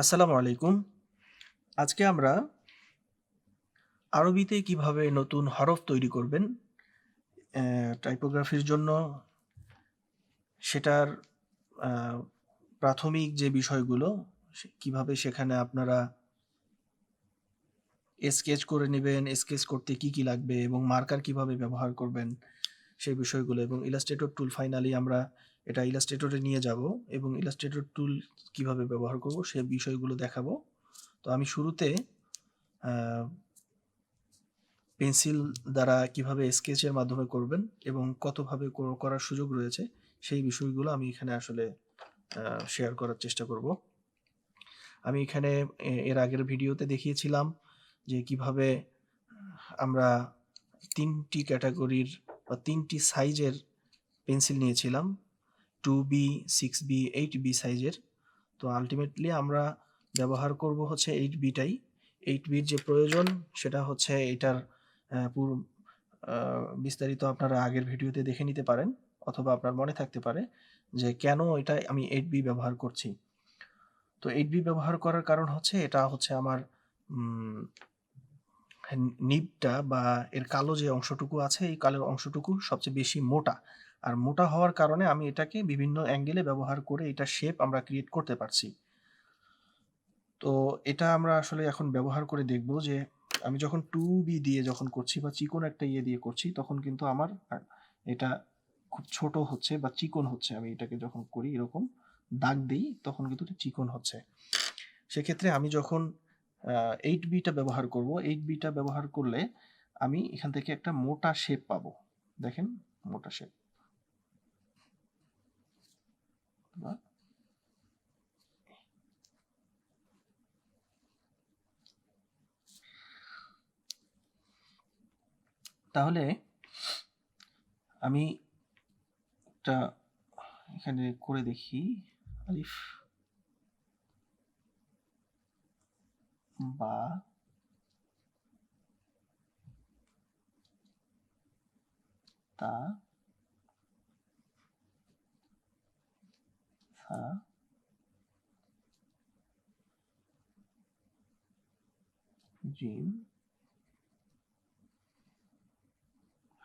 আসসালামু আলাইকুম। আজকে আমরা আরবিতে কীভাবে নতুন হরফ তৈরি করবেন টাইপোগ্রাফির জন্য সেটার প্রাথমিক যে বিষয়গুলো কীভাবে সেখানে আপনারা স্কেচ করে নেবেন স্কেচ করতে কি কি লাগবে এবং মার্কার কীভাবে ব্যবহার করবেন সেই বিষয়গুলো এবং ইলাস্ট্রেটর টুল ফাইনালি আমরা এটা ইলাস্ট্রেটরে নিয়ে যাব এবং ইলাস্ট্রেটর টুল কীভাবে ব্যবহার করব সে বিষয়গুলো দেখাবো। তো আমি শুরুতে পেন্সিল দ্বারা কীভাবে স্কেচের মাধ্যমে করবেন এবং কতভাবে করার সুযোগ রয়েছে সেই বিষয়গুলো আমি এখানে আসলে শেয়ার করার চেষ্টা করব। আমি এখানে এর আগের ভিডিওতে দেখিয়েছিলাম যে কীভাবে আমরা তিনটি ক্যাটাগরির বা তিনটি সাইজের পেন্সিল নিয়েছিলাম। Two B six B eight B সাইজের তো আলটিমেটলি আমরা ব্যবহার করব হচ্ছে এইট বিটাই এইট বির যে প্রয়োজন, সেটা হচ্ছে এটার পুরো বিস্তারিত আপনারা আগের ভিডিওতে দেখে নিতে পারেন, অথবা আপনার মনে থাকতে পারে যে কেন এটা আমি এইট বি ব্যবহার করছি। তো এইট বি ব্যবহার করার কারণ হচ্ছে, এটা হচ্ছে আমার নিবটা বা এর কালো যে অংশটুকু আছে, এই কালো অংশটুকু সবচেয়ে বেশি মোটা। আর মোটা হওয়ার কারণে আমি এটাকে বিভিন্ন অ্যাঙ্গেলে ব্যবহার করে এটা শেপ আমরা ক্রিয়েট করতে পারছি। তো এটা আমরা আসলে এখন ব্যবহার করে দেখব যে আমি যখন টু বি দিয়ে যখন করছি বা চিকন একটা ইয়ে দিয়ে করছি, তখন কিন্তু আমার এটা খুব ছোট হচ্ছে বা চিকন হচ্ছে। আমি এটাকে যখন করি এরকম দাগ দিই, তখন কিন্তু এটা চিকন হচ্ছে। সেক্ষেত্রে আমি যখন এইট বিটা ব্যবহার করব এইট বিটা ব্যবহার করলে আমি এখান থেকে একটা মোটা শেপ পাবো। দেখেন, মোটা শেপ তাহলে আমি একটা এখানে করে দেখি আলিফ বা তা সা জিম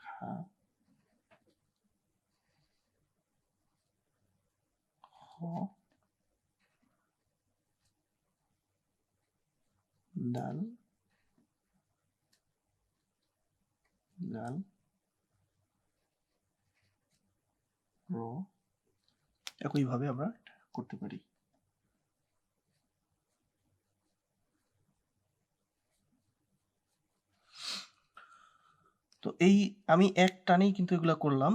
হা খ দাল দাল র একইভাবে আমরা করতে পারি। তো এই আমি এক টানেই কিন্তু এগুলা করলাম,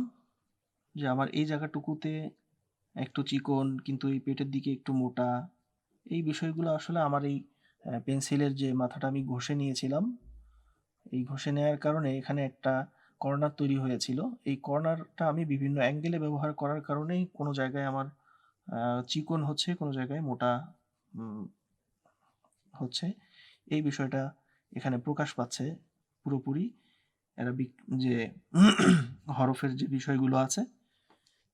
যে আমার এই জায়গাটুকুতে একটু চিকন, কিন্তু এই পেটের দিকে একটু মোটা, এই বিষয়গুলো আসলে আমার এই পেন্সিলের যে মাথাটা আমি ঘষে নিয়েছিলাম, এই ঘষে নেওয়ার কারণে এখানে একটা কর্নার তৈরি হয়েছিল। এই কর্নারটা আমি বিভিন্ন অ্যাঙ্গেলে ব্যবহার করার কারণেই কোনো জায়গায় আমার চিকন হচ্ছে, কোনো জায়গায় মোটা হচ্ছে। এই বিষয়টা এখানে প্রকাশ পাচ্ছে পুরোপুরি। অ্যারাবিক যে হরফের যে বিষয়গুলো আছে,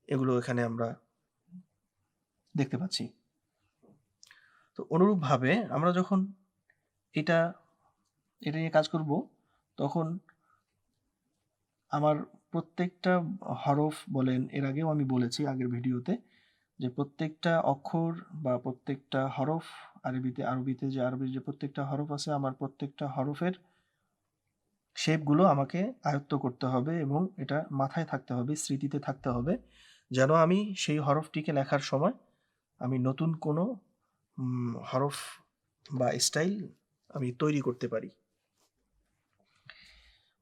এগুলো এখানে আমরা দেখতে পাচ্ছি। তো অনুরূপভাবে আমরা যখন এটা এটা নিয়ে কাজ করব, তখন আমার প্রত্যেকটা হরফ বলেন, এর আগেও আমি বলেছি আগের ভিডিওতে যে প্রত্যেকটা অক্ষর বা প্রত্যেকটা হরফ, আরবিতে আরবিতে যে আরবির যে প্রত্যেকটা হরফ আছে, আমার প্রত্যেকটা হরফের শেপগুলো আমাকে আয়ত্ত করতে হবে এবং এটা মাথায় থাকতে হবে, স্মৃতিতে থাকতে হবে, যেন আমি সেই হরফটিকে লেখার সময় আমি নতুন কোনো হরফ বা স্টাইল আমি তৈরি করতে পারি।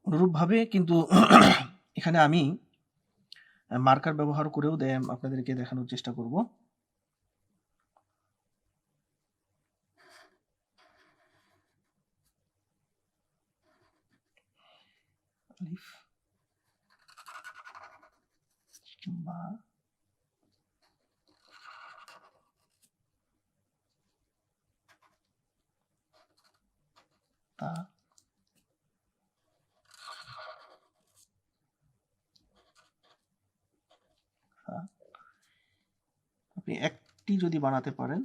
অনুরূপভাবে কিন্তু এখানে আমি মার্কার ব্যবহার করেও আপনাদেরকে দেখানোর চেষ্টা করব। বা আপনি একটি যদি বানাতে পারেন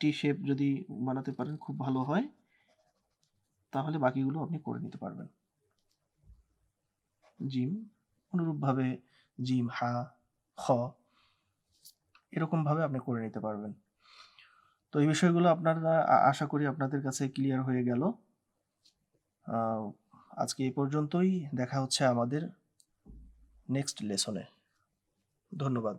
টি শেপ যদি বানাতে পারেন খুব ভালো হয়, তাহলে বাকিগুলো আপনি করে নিতে পারবেন। জিম, অনুরূপভাবে জিম, হা, খ, এরকমভাবে আপনি করে নিতে পারবেন। তো এই বিষয়গুলো আপনারা আশা করি আপনাদের কাছে ক্লিয়ার হয়ে গেল। আজকে এই পর্যন্তই, দেখা হচ্ছে আমাদের নেক্সট লেসনে ধন্যবাদ।